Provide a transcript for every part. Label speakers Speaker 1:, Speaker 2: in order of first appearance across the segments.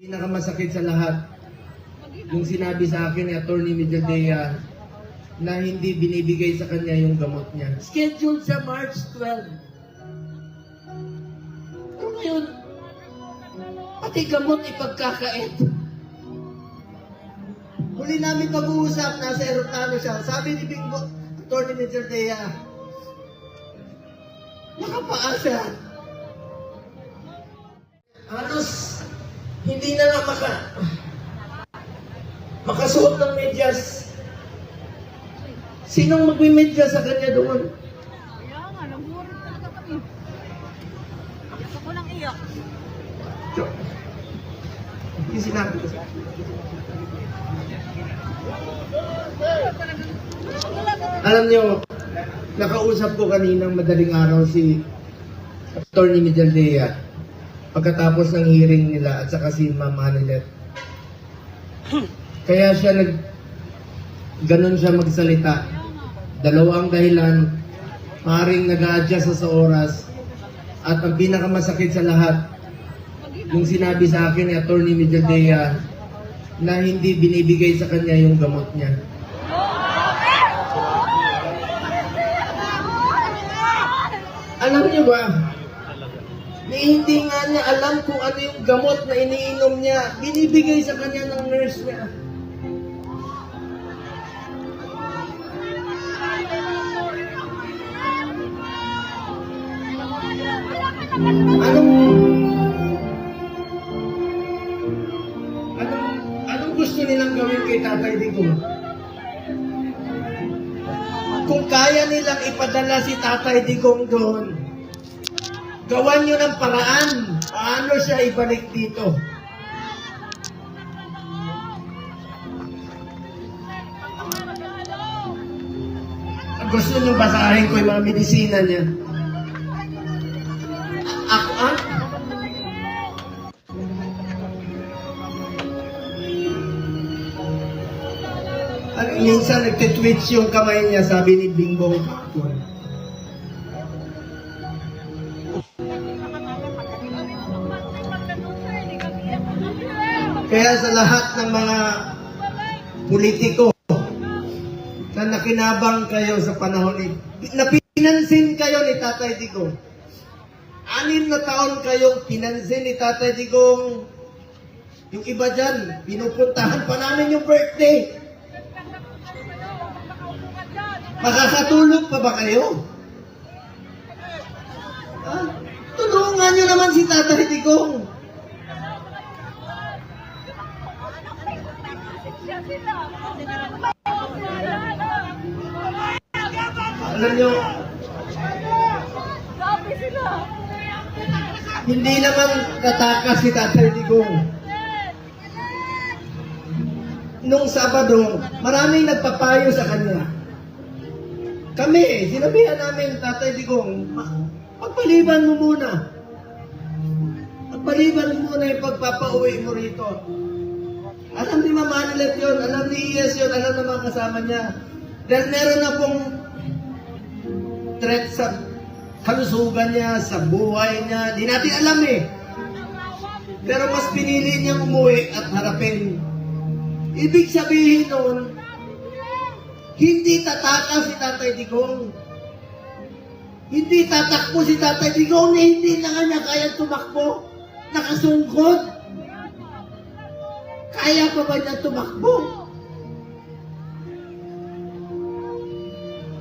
Speaker 1: Pinakamasakit sa lahat, yung sinabi sa akin ni Atty. Medjadea na hindi binibigay sa kanya yung gamot niya. Scheduled sa March 12. Pero ngayon, pati gamot ipagkakait. Huli namin pag-uusap, nasa aeroplano siya. Sabi ni Bingo, Atty. Medjadea, nakapaa siya. Halos, hindi na lang maka, makasuot ng medyas. Sinong magmimedyas sa kanya doon?
Speaker 2: Kaya nga, nag-worry talaga kami. Gusto ko lang iyak.
Speaker 1: Yung sinabi ko. Alam niyo, nakausap ko kaninang madaling araw si Atty. Mijaldea pagkatapos ng hearing nila at saka si Ma'am Hanilet. Kaya siya nag ganun siya magsalita. Dalawang dahilan, maring nag-a-adjust sa oras at ang pinakamasakit sa lahat, yung sinabi sa akin ni Atty. Mijaldea na hindi binibigay sa kanya yung gamot niya. Alam niyo ba, na hindi nga niya alam kung ano yung gamot na iniinom niya, binibigay sa kanya ng nurse niya. Anong Anong anong gusto nilang gawin kay Tatay Digong? Kung kaya nilang ipadala si Tatay Digong doon, gawan nyo ng paraan paano siya ibalik dito. Gusto nyo basahin ko yung mga medisina niya. Ako, ah? At minsan nagtitwitch yung kamay niya, sabi ni Bingbong Kapon. Kaya sa lahat ng mga politiko na nakinabang kayo sa panahon ni na pinansin kayo ni Tatay Digong. Anim na taon kayong pinansin ni Tatay Digong. Yung iba dyan, pinupuntahan pa namin yung birthday. Makakatulog pa ba kayo? Ha? Tulungan nyo naman si Tatay Digong. Alam nyo,
Speaker 2: sila.
Speaker 1: hindi naman katakas si Tatay Digong. Nung Sabado, maraming nagpapayo sa kanya. Kami, sinabihan namin, Tatay Digong, "Ma- pagpaliban mo muna. Pagpaliban mo muna yung pagpapauwi mo rito. Alam ni Mama Anilet yun, alam ni Iyas yun, alam ng mga kasama niya. Dahil meron na pong threat sa kalusugan niya, sa buhay niya. Di natin alam eh. Pero mas pinili niyang umuwi at harapin. Ibig sabihin nun, hindi tataka si Tatay Digong. Hindi tatakbo si Tatay Digong na hindi na nga niya kaya tumakbo. Nakasungkot. Kaya pa ba niya tumakbo?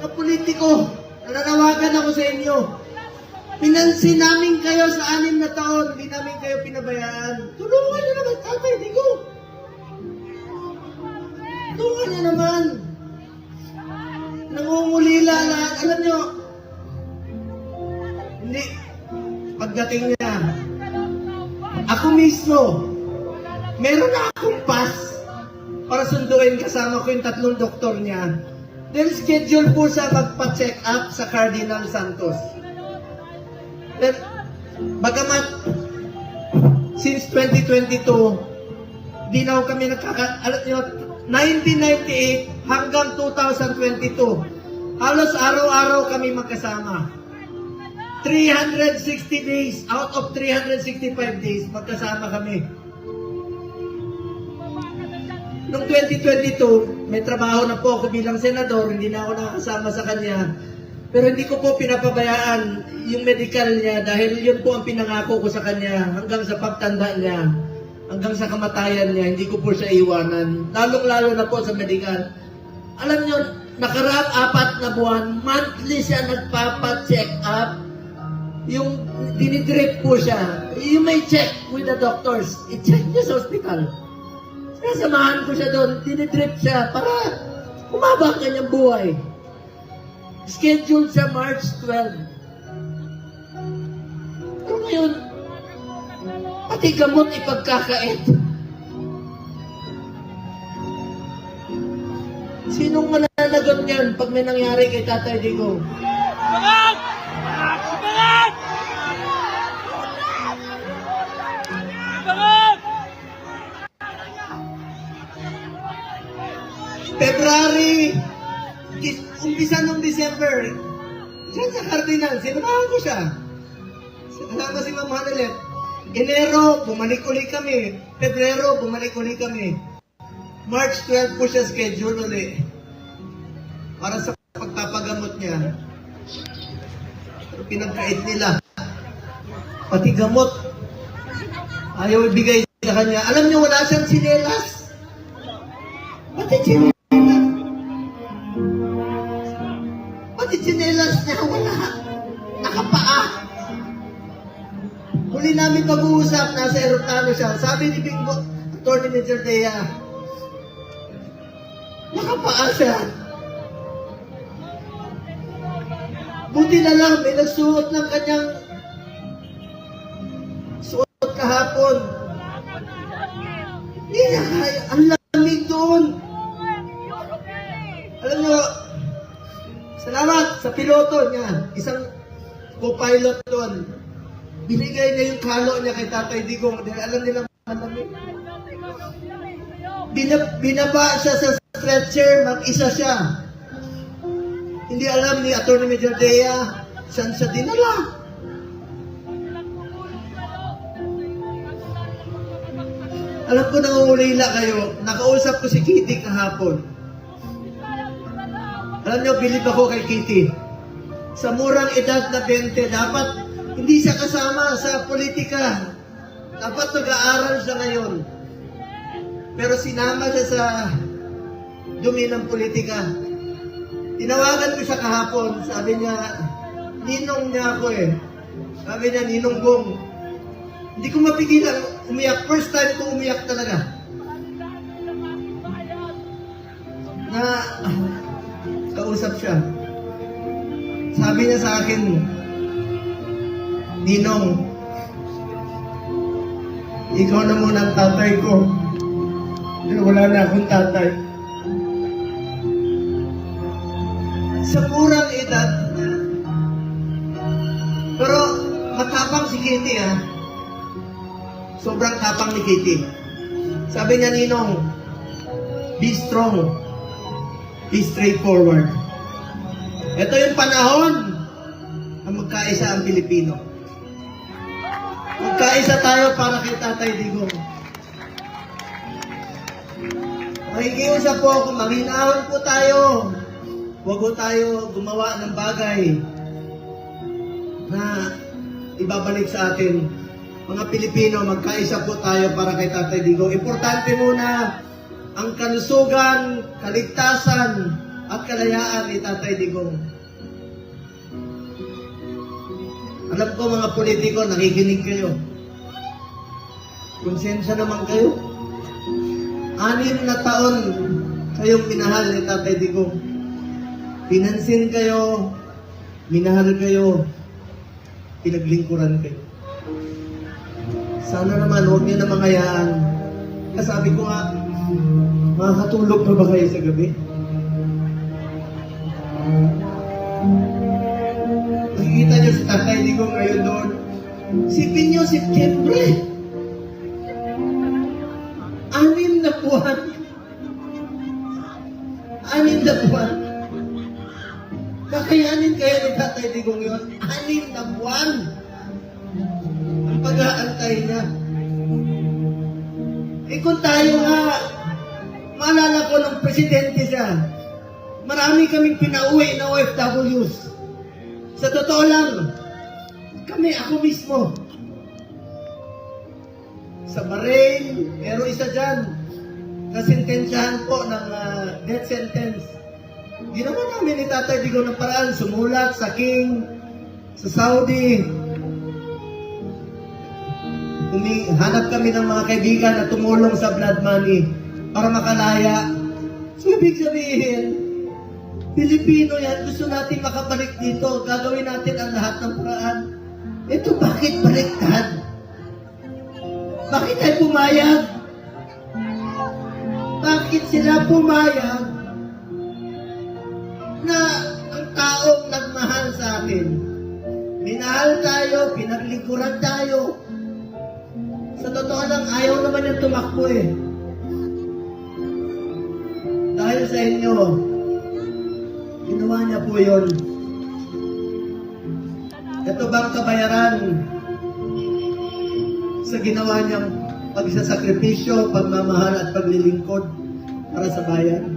Speaker 1: Mga politiko, nananawagan ako sa inyo. Pinansin namin kayo sa anim na taon, hindi namin kayo pinabayaan. Tulungan niyo naman, Tatay Digong. Tulungan niyo naman. Nangungulila lahat. Alam niyo, hindi, pagdating niya, ako mismo, meron na akong pass para sunduin kasama ko yung tatlong doktor niya. Then schedule po siya magpa-check up sa Cardinal Santos. Then, bagamat since 2022, di na kami nagkaka... Alam niyo, 1998 hanggang 2022, halos araw-araw kami magkasama. 360 days, out of 365 days, magkasama kami. Noong 2022, may trabaho na po ako bilang senador, hindi na ako nakakasama sa kanya. Pero hindi ko po pinapabayaan yung medical niya dahil yun po ang pinangako ko sa kanya hanggang sa pagtanda niya, hanggang sa kamatayan niya, hindi ko po siya iwanan. Lalong-lalo na po sa medical. Alam niyo, nakaraang apat na buwan, monthly siya nagpapa-check up. Yung dinidrip po siya. You may check with the doctors. I-check niyo sa hospital. Sinasamahan ko siya doon, dinidrip siya para umaba ang kanyang buhay. Scheduled sa March 12. Pero ngayon, pati gamot ipagkakait. Sinong mananagot niyan pag may nangyari kay Tatay Digo?
Speaker 2: Bangat!
Speaker 1: February, is- umpisa nung December, siya sa Cardinal, sinamahan ko siya. Sinama si Ma'am Hanelet. Enero, bumalik uli kami. Pebrero, bumalik uli kami. March 12 po siya schedule uli. Para sa pagpapagamot niya. Pero pinagkait nila. Pati gamot. Ayaw ibigay sa kanya. Alam niyo, wala siyang sinelas. Pati sinelas. Namin pag-uusap, nasa eroplano siya. Sabi ni Bingo, Attorney Major Dea, nakapaa siya. Buti na lang, may nagsuot ng kanyang suot kahapon. Hindi niya kaya. Ang lamig doon. Alam niyo, salamat sa piloto niya. Isang co-pilot doon. Binigay niya yung kalo niya kay Tatay Digong dahil alam nila malamig. Binab binaba siya sa stretcher, mag-isa siya. Hindi alam ni Atty. Major Dea saan siya dinala. Alam ko nangungulila kayo. Nakausap ko si Kitty kahapon. Alam niyo, bilib ako kay Kitty. Sa murang edad na 20, dapat hindi siya kasama sa politika. Dapat nag-aaral siya ngayon. Pero sinama siya sa dumi ng politika. Tinawagan ko siya kahapon. Sabi niya, ninong niya ako eh. Sabi niya, ninong bong. Hindi ko mapigilan umiyak. First time ko umiyak talaga. Na kausap siya. Sabi niya sa akin, Ninong, ikaw na muna ang tatay ko. Dahil wala na akong tatay. Sa murang edad. Pero matapang si Kitty ah. Sobrang tapang ni Kitty. Sabi niya, Ninong, be strong. Be straightforward. Ito yung panahon na magkaisa ang Pilipino. Magkaisa tayo para kay Tatay Digong. Makikiusap po ako, maghinawan po tayo. Huwag po tayo gumawa ng bagay na ibabalik sa atin. Mga Pilipino, magkaisa po tayo para kay Tatay Digong. Importante muna ang kalusugan, kaligtasan, at kalayaan ni Tatay Digong. Alam ko mga politiko, nakikinig kayo. Konsensya naman kayo. Anim na taon kayong minahal ni Tatay Digong. Pinansin kayo, minahal kayo, pinaglingkuran kayo. Sana naman, huwag niyo na mangayaan. Kasabi ko nga, makakatulog na ba kayo sa gabi? Nakikita niyo si Tatay Digong ngayon doon. Sipin niyo, September. Buwan. Anim na buwan. Kakayanin kaya ni Tatay Digong yun? Anim na buwan. Ang pag-aantay niya. Eh kung tayo nga, Maalala ko nung presidente siya, marami kaming pinauwi na OFWs. Sa totoo lang, kami, ako mismo, sa Bahrain, pero isa dyan, nasintensyahan po ng ah, death sentence. Ginawa namin ni Tatay Digo ng paraan, sumulat sa King, sa Saudi. Umi hanap kami ng mga kaibigan na tumulong sa blood money para makalaya. So, ibig sabihin, Pilipino yan, gusto natin makabalik dito. Gagawin natin ang lahat ng paraan. Ito, bakit baliktad? Bakit ay pumayag? Bakit sila pumayag na ang taong nagmahal sa atin? Minahal tayo, pinaglikuran tayo. Sa totoo lang, ayaw naman yung tumakbo eh. Dahil sa inyo, ginawa niya po yun. Ito bang kabayaran sa ginawa niyang pagsasakripisyo, pagmamahal at paglilingkod para sa bayan?